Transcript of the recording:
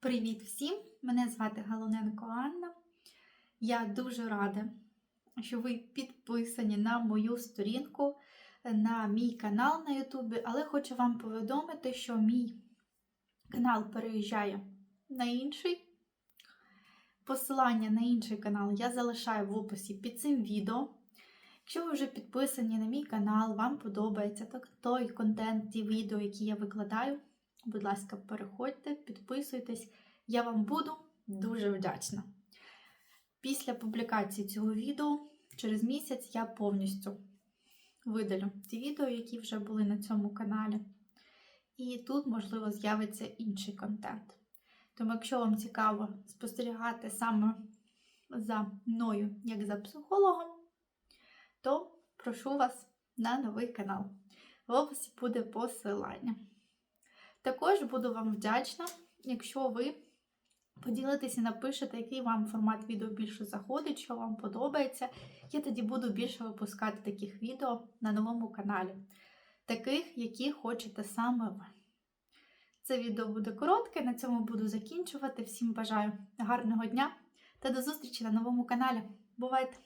Привіт всім! Мене звати Галуненко Анна. Я дуже рада, що ви підписані на мою сторінку, на мій канал на Ютубі, але хочу вам повідомити, що мій канал переїжджає на інший. Посилання на інший канал я залишаю в описі під цим відео. Якщо ви вже підписані на мій канал, вам подобається той контент, ті відео, які я викладаю, будь ласка, переходьте, підписуйтесь. Я вам буду дуже вдячна. Після публікації цього відео через місяць я повністю видалю ті відео, які вже були на цьому каналі. І тут, можливо, з'явиться інший контент. Тому, якщо вам цікаво спостерігати саме за мною, як за психологом, то прошу вас на новий канал. В описі буде посилання. Також буду вам вдячна, якщо ви поділитесь і напишете, який вам формат відео більше заходить, що вам подобається. Я тоді буду більше випускати таких відео на новому каналі, таких, які хочете саме ви. Це відео буде коротке, на цьому буду закінчувати. Всім бажаю гарного дня та до зустрічі на новому каналі. Бувайте!